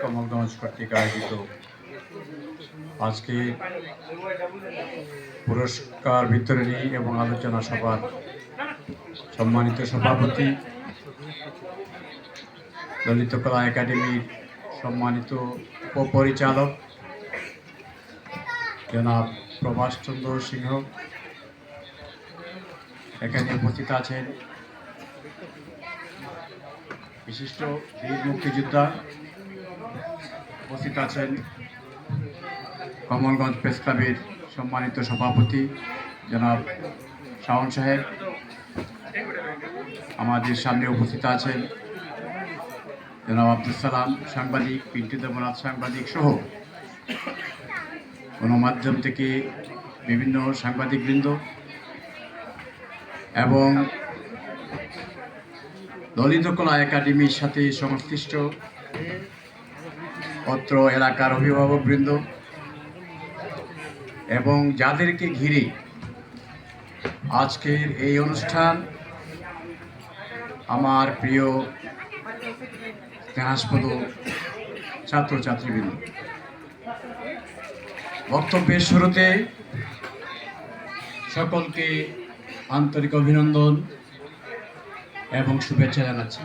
কমলগঞ্জ কর্তৃক আয়োজিত আজকে পুরস্কার বিতরণী এবং আলোচনা সভার সম্মানিত সভাপতি ললিত কলা একাডেমির সম্মানিত উপপরিচালক জনাব প্রভাষ চন্দ্র সিংহ এখানে উপস্থিত আছেন বিশিষ্ট বীর মুক্তিযোদ্ধা উপস্থিত আছেন কমলগঞ্জ প্রেস ক্লাবের সম্মানিত সভাপতি জনাব শাওন সাহেব। আমাদের সামনে উপস্থিত আছেন জনাব আব্দুল সালাম, সাংবাদিক পিন্টু দেবনাথ সাংবাদিক সহ গণমাধ্যম থেকে বিভিন্ন সাংবাদিকবৃন্দ এবং ললিত কলা একাডেমির সাথে সংশ্লিষ্ট অত্র এলাকার অভিভাবকবৃন্দ এবং যাদেরকে ঘিরে আজকের এই অনুষ্ঠান আমার প্রিয় স্নেহাস্পদ ছাত্রছাত্রীবৃন্দ। বক্তব্যের শুরুতে সকলকে আন্তরিক অভিনন্দন এবং শুভেচ্ছা জানাচ্ছি।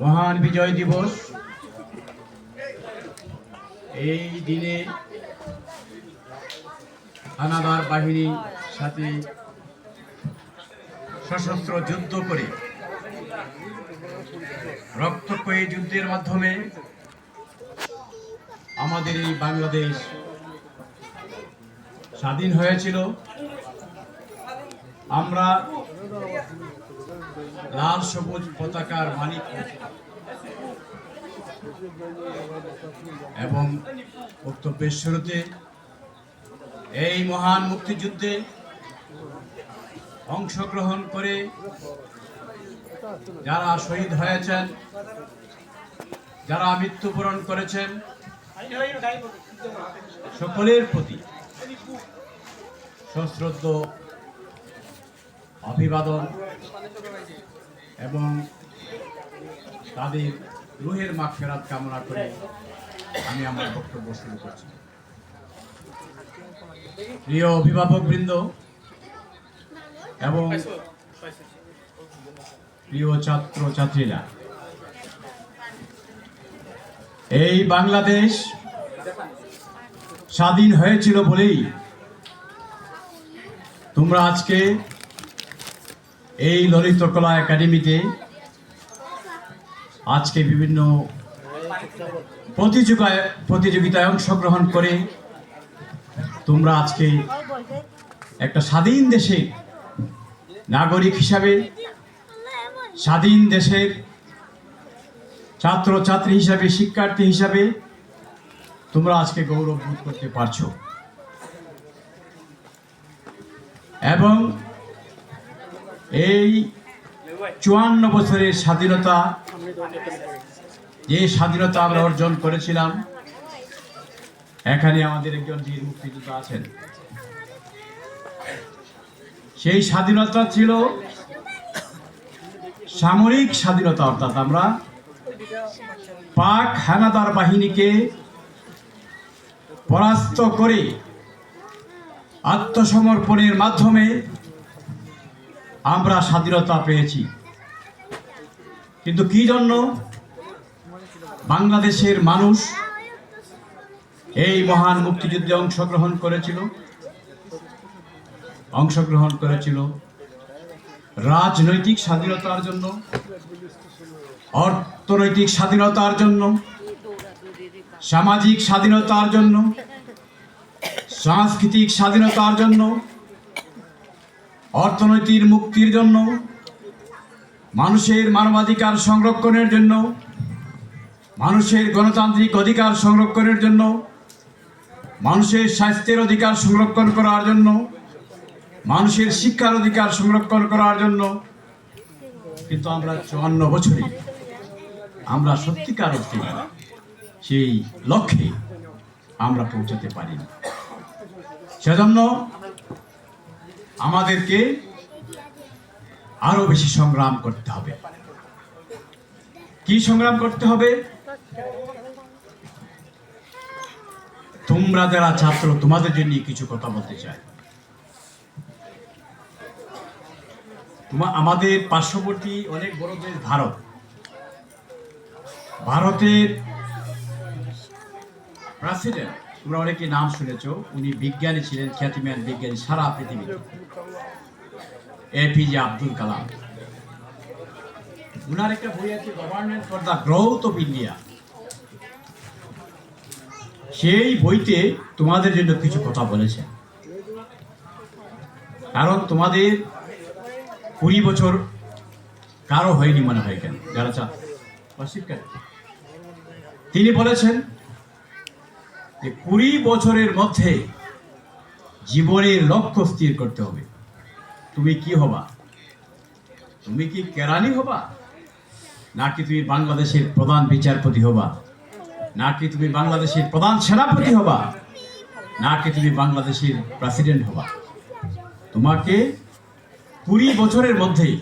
মহান বিজয় দিবস। এই দিনে হানাদার বাহিনীর সাথে সশস্ত্র যুদ্ধ করে রক্তক্ষয়ী যুদ্ধের মাধ্যমে আমাদের এই বাংলাদেশ স্বাধীন হয়েছিল। আমরা লাল সবুজ পতাকার মালিক। এবং বক্তব্যের শুরুতে এই মহান মুক্তিযুদ্ধে অংশগ্রহণ করে যারা শহীদ হয়েছেন, যারা মৃত্যুবরণ করেছেন, সকলের প্রতি সশ্রদ্ধ অভিবাদন। এবং তাদের রুহের মাঠ ফেরাত কামনা করে আমি আমার বক্তব্য শুরু করছি। প্রিয় অভিভাবক বৃন্দ এবং প্রিয় ছাত্র ছাত্রীরা এই বাংলাদেশ স্বাধীন হয়েছিল বলেই তোমরা আজকে এই ললিত কলা একাডেমিতে আজকে বিভিন্ন প্রতিযোগিতায় প্রতিযোগিতায় অংশগ্রহণ করে তোমরা আজকে একটা স্বাধীন দেশে নাগরিক হিসাবে, স্বাধীন দেশের ছাত্র ছাত্রী হিসাবে, শিক্ষার্থী হিসাবে তোমরা আজকে গৌরব বোধ করতে পারছ। এবং এই চুয়ান্ন বছরের স্বাধীনতা, যে স্বাধীনতা আমরা অর্জন করেছিলাম, এখানে আমাদের একজন বীর মুক্তিযোদ্ধা আছেন, সেই স্বাধীনতা ছিল সামরিক স্বাধীনতা, অর্থাৎ আমরা পাক হানাদার বাহিনীকে পরাস্ত করে আত্মসমর্পণের মাধ্যমে আমরা স্বাধীনতা পেয়েছি। কিন্তু কি জন্য? বাংলাদেশের মানুষ এই মহান মুক্তিযুদ্ধে অংশগ্রহণ করেছিল। অংশগ্রহণ করেছিল রাজনৈতিক স্বাধীনতার জন্য, অর্থনৈতিক স্বাধীনতার জন্য, সামাজিক স্বাধীনতার জন্য, সাংস্কৃতিক স্বাধীনতার জন্য অর্থনৈতিক মুক্তির জন্য, মানুষের মানবাধিকার সংরক্ষণের জন্য, মানুষের গণতান্ত্রিক অধিকার সংরক্ষণের জন্য, মানুষের স্বাস্থ্যের অধিকার সংরক্ষণ করার জন্য, মানুষের শিক্ষার অধিকার সংরক্ষণ করার জন্য। কিন্তু আমরা চুয়ান্ন বছরে আমরা সত্যিকার অর্থে সেই লক্ষ্যে আমরা পৌঁছাতে পারিনি। সেজন্য আমাদেরকে আরও বেশি সংগ্রাম করতে হবে। কি সংগ্রাম করতে হবে? তোমরা যারা ছাত্র, তোমাদের জন্য কিছু কথা বলতে চাই। তোমার আমাদের পার্শ্ববর্তী অনেক বড় দেশ ভারত। ভারতের প্রেসিডেন্ট তোমরা অনেকে নাম শুনেছ, উনি বিজ্ঞানী ছিলেন, খ্যাতিমান বিজ্ঞানী সারা পৃথিবীতে। এপিজে আব্দুল কালাম। উনার একটা বই আছে government for the growth of India সেই বইতে তোমাদের জন্য কিছু কথা বলেছেন। কারণ তোমাদের কুড়ি বছর কারও হয়নি মনে হয় কেন? যারা চা অস্বীকার। তিনি বলেছেন কুড়ি বছরের মধ্যে জীবনের লক্ষ্য স্থির করতে হবে। তুমি কি হবা? তুমি কি কেরানি হবা? নাকি তুমি বাংলাদেশের প্রধান বিচারপতি হবা? নাকি তুমি বাংলাদেশের প্রধান সেনাপতি হবা? নাকি তুমি বাংলাদেশের প্রেসিডেন্ট হবা? তোমাকে কুড়ি বছরের মধ্যে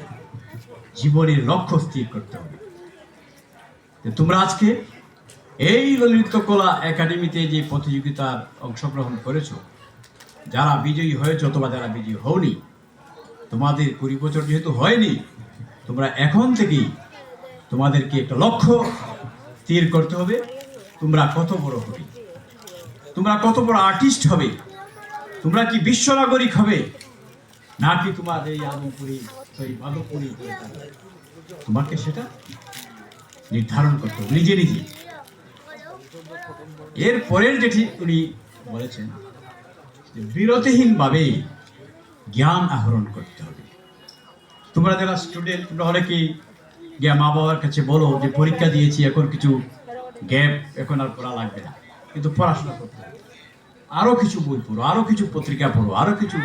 জীবনের লক্ষ্য স্থির করতে হবে। তোমরা আজকে এই ললিত কলা একাডেমিতে যে প্রতিযোগিতার অংশগ্রহণ করেছ, যারা বিজয়ী হয়েছ অথবা যারা বিজয়ী হওনি, তোমাদের কুড়ি বছর যেহেতু হয়নি, তোমরা এখন থেকেই তোমাদেরকে একটা লক্ষ্য স্থির করতে হবে, তোমরা কত বড় হবে? তোমরা কত বড় আর্টিস্ট হবে? তোমরা কি বিশ্ব নাগরিক হবে? নাকি তোমার এই আদমপুরি সরি মাধবপুরি তোমাকে সেটা নির্ধারণ করতে হবে, নিজে নিজে। এর পরের যেটি উনি বলেছেন বিরতিহীনভাবে জ্ঞান আহরণ করতে হবে। তোমরা যারা স্টুডেন্ট তোমরা অনেকেই গিয়া মা বাবার কাছে বলো যে পরীক্ষা দিয়েছি, এখন কিছু গ্যাপ এখন আর পড়া লাগবে না। কিন্তু পড়াশোনা করতে হবে। আরও কিছু বই পড়ো আরও কিছু পত্রিকা পড়ো আরও কিছু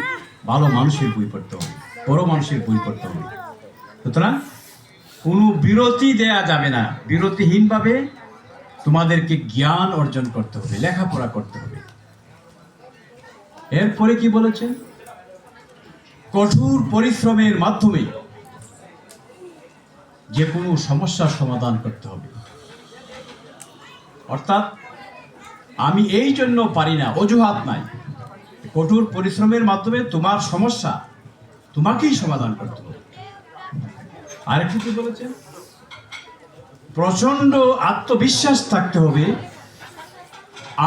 ভালো মানুষের বই পড়তে হবে, বড় মানুষের বই পড়তে হবে। সুতরাং কোনো বিরতি দেয়া যাবে না। বিরতিহীনভাবে তোমাদেরকে জ্ঞান অর্জন করতে হবে, লেখাপড়া করতে হবে। এরপরে কি বলেছেন কঠোর পরিশ্রমের মাধ্যমে যে কোনো সমস্যার সমাধান করতে হবে। অর্থাৎ, আমি এই জন্য পারি না, অজুহাত নাই। কঠোর পরিশ্রমের মাধ্যমে তোমার সমস্যা তোমাকেই সমাধান করতে হবে। আরেকটু কি বলেছেন প্রচণ্ড আত্মবিশ্বাস থাকতে হবে।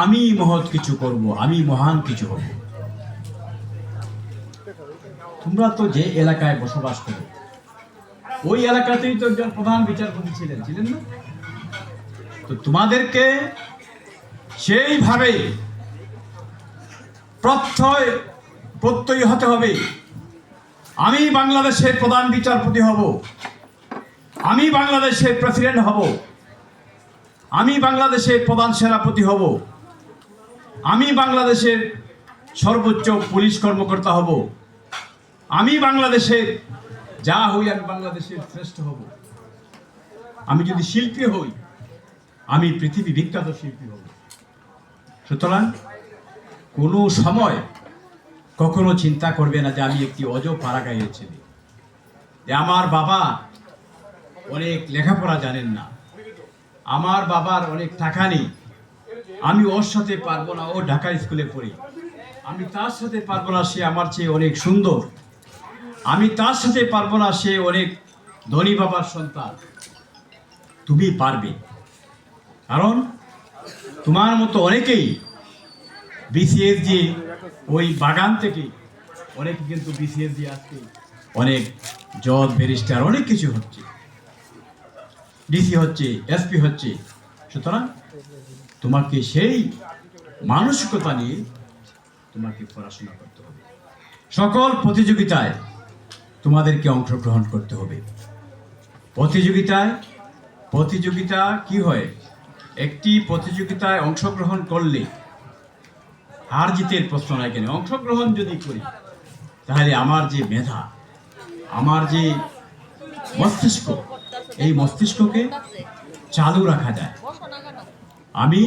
আমি মহৎ কিছু করব, আমি মহান কিছু হব তোমরা তো যে এলাকায় বসবাস করো, ওই এলাকাতেই তো একজন প্রধান বিচারপতি ছিলেন ছিলেন না? তো তোমাদেরকে সেইভাবে প্রত্যয় প্রত্যয়ী হতে হবে। আমি বাংলাদেশের প্রধান বিচারপতি হব। আমি বাংলাদেশের প্রেসিডেন্ট হব। আমি বাংলাদেশের প্রধান সেনাপতি হব। আমি বাংলাদেশের সর্বোচ্চ পুলিশ কর্মকর্তা হব। আমি বাংলাদেশের, যা হই আমি বাংলাদেশের শ্রেষ্ঠ হব। আমি যদি শিল্পী হই, আমি পৃথিবী বিখ্যাত শিল্পী হব। সুতরাং কোনো সময় কখনো চিন্তা করবে না যে আমি একটি অজ পাড়াগাঁয়ের ছেলে। যে আমার বাবা অনেক লেখাপড়া জানেন না। আমার বাবার অনেক টাকা নেই। আমি ওর সাথে পারব না, ও ঢাকা স্কুলে পড়ি। আমি তার সাথে পারব না, সে আমার চেয়ে অনেক সুন্দর। আমি তার সাথে পারব না, সে অনেক ধনী বাবার সন্তান। তুমি পারবে। কারণ তোমার মতো অনেকেই বিসিএস দিয়ে ওই বাগান থেকে অনেকে কিন্তু বিসিএস দিয়ে আজকে অনেক জজ ব্যারিস্টার, অনেক কিছু হচ্ছে। ডিসি হচ্ছে, এসপি হচ্ছে। সুতরাং তোমাকে সেই মানসিকতা নিয়ে তোমাকে পড়াশোনা করতে হবে। সকল প্রতিযোগিতায় তোমাদেরকে অংশগ্রহণ করতে হবে। প্রতিযোগিতায়, প্রতিযোগিতা কি হয়? একটি প্রতিযোগিতায় অংশগ্রহণ করলে হার জিতের প্রশ্ন নাই কেন? অংশগ্রহণ যদি করি, তাহলে আমার যে মেধা, আমার যে মস্তিষ্ক এই মস্তিষ্ককে চালু রাখা যায়। আমি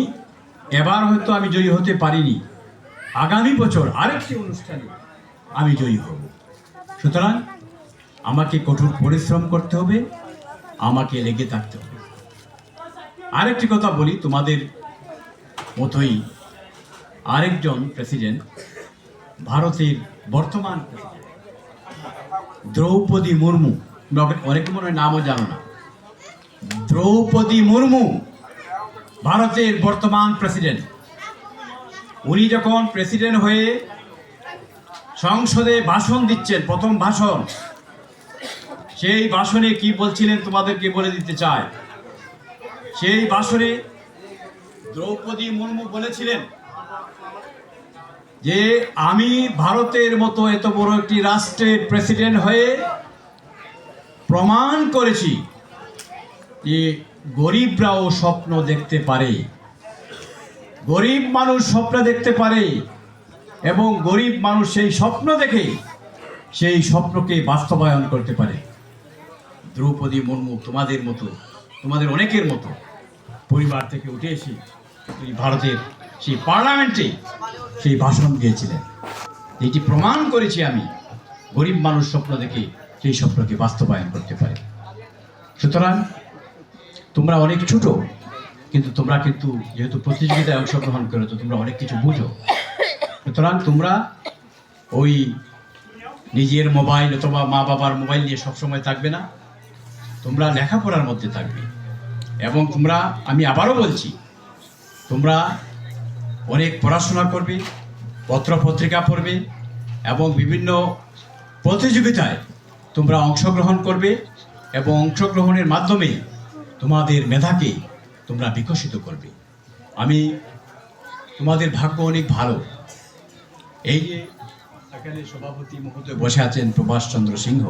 এবার হয়তো আমি জয়ী হতে পারিনি। আগামী বছর আরেকটি অনুষ্ঠানে আমি জয়ী হব। সুতরাং আমাকে কঠোর পরিশ্রম করতে হবে, আমাকে লেগে থাকতে হবে। আরেকটি কথা বলি, তোমাদের মতোই আরেকজন প্রেসিডেন্ট, ভারতের বর্তমান দ্রৌপদী মুর্মু। অনেকে মনে হয় নামও জানো না। দ্রৌপদী মুর্মু ভারতের বর্তমান প্রেসিডেন্ট উনি যখন প্রেসিডেন্ট হয়ে সংসদে ভাষণ দিচ্ছেন, প্রথম ভাষণ, সেই ভাষণে কি বলছিলেন তোমাদেরকে বলে দিতে চাই? সেই ভাষণে দ্রৌপদী মুর্মু বলেছিলেন যে, আমি ভারতের মতো এত বড় একটি রাষ্ট্রের প্রেসিডেন্ট হয়ে প্রমাণ করেছি যে গরিবরাও স্বপ্ন দেখতে পারে। গরিব মানুষ স্বপ্ন দেখতে পারে এবং গরিব মানুষ সেই স্বপ্ন দেখে সেই স্বপ্নকে বাস্তবায়ন করতে পারে। দ্রৌপদী মুর্মু তোমাদের মতো, তোমাদের অনেকের মতো পরিবার থেকে উঠে এসে তিনি ভারতের সেই পার্লামেন্টে সেই ভাষণ দিয়েছিলেন। এটি প্রমাণ করেছি আমি, গরিব মানুষ স্বপ্ন দেখে সেই স্বপ্নকে বাস্তবায়ন করতে পারে। সুতরাং তোমরা অনেক ছোট, কিন্তু তোমরা কিন্তু যেহেতু প্রতিযোগিতায় অংশগ্রহণ করেছ, তোমরা অনেক কিছু বুঝো। সুতরাং তোমরা ওই নিজের মোবাইল অথবা মা বাবার মোবাইল নিয়ে সবসময় থাকবে না। তোমরা লেখাপড়ার মধ্যে থাকবে। এবং তোমরা, আমি আবারও বলছি, তোমরা অনেক পড়াশোনা করবে পত্র পত্রিকা পড়বে, এবং বিভিন্ন প্রতিযোগিতায় তোমরা অংশগ্রহণ করবে, এবং অংশগ্রহণের মাধ্যমে তোমাদের মেধাকে তোমরা বিকশিত করবে। আমি তোমাদের ভাগ্য অনেক ভালো। এই যে এখানে সভাপতি মহোদয় বসে আছেন প্রভাষ চন্দ্র সিংহ,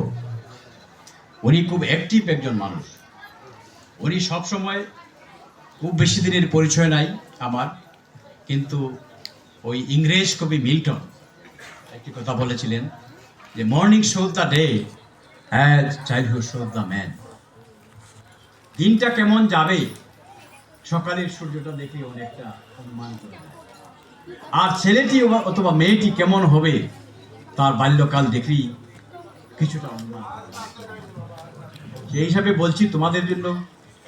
উনি খুব অ্যাক্টিভ একজন মানুষ। উনি সবসময় খুব বেশি দিনের পরিচয় নাই আমার, কিন্তু ওই ইংরেজ কবি মিল্টন একটি কথা বলেছিলেন যে morning show the day as childhood show the man দিনটা কেমন যাবে? সকালের সূর্যটা দেখে অনেকটা অনুমান করা আর ছেলেটি অথবা মেয়েটি কেমন হবে, তার বাল্যকাল দেখলেই কিছুটা অনুমান সেই হিসাবে বলছি, তোমাদের জন্য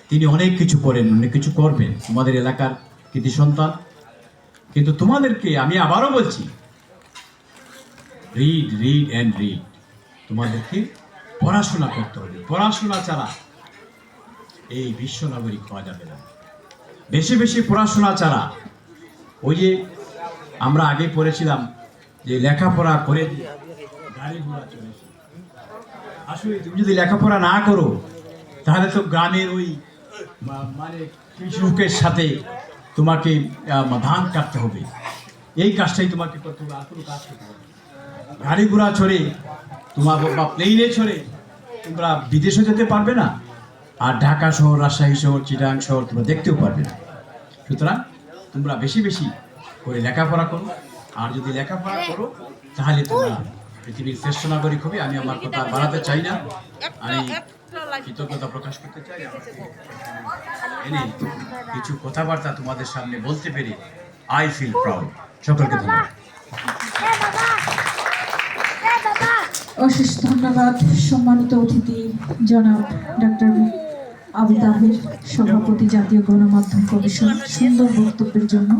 তিনি অনেক কিছু করেন, অনেক কিছু করবেন। তোমাদের এলাকার কৃতি সন্তান। কিন্তু তোমাদেরকে আমি আবারও বলছি রিড রিড অ্যান্ড রিড তোমাদেরকে পড়াশোনা করতে হবে। পড়াশোনা ছাড়া এই বিশ্ব নাগরিক হওয়া যাবে না। বেশি বেশি পড়াশোনা ছাড়া। ওই যে আমরা আগে পড়েছিলাম যে লেখাপড়া করে গাড়ি ঘোড়া চলেছে আসলে তুমি যদি লেখাপড়া না করো, তাহলে তো গ্রামের ওই মানে কৃষকের সাথে তোমাকে ধান কাটতে হবে। এই কাজটাই তোমাকে করতে হবে কোনো কাজ করতে হবে। গাড়ি ঘোড়া চড়ে তোমার বা প্লেনে চড়ে তোমরা বিদেশে যেতে পারবে না। আর ঢাকা শহর, রাজশাহী শহর, চিটাং শহর তোমরা দেখতেও পারবে না। সুতরাং তোমরা বেশি বেশি করে লেখাপড়া করো। আর যদি লেখাপড়া করো, তাহলে তোমরা পৃথিবীর শ্রেষ্ঠ নাগরিক হবে। আমি আমার কথা বাড়াতে চাই না। আমি কৃতজ্ঞতা প্রকাশ করতে চাই। কিছু কথাবার্তা তোমাদের সামনে বলতে পেরে আই ফিল প্রাউড সকলকে ধন্যবাদ। অশেষ ধন্যবাদ, সম্মানিত অতিথি জনাব ডক্টর আবু তাহের সভাপতি জাতীয় গণমাধ্যম কমিশন সুন্দর বক্তব্যের জন্য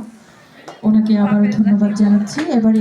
ওনাকে আবারও ধন্যবাদ জানাচ্ছি। এবারে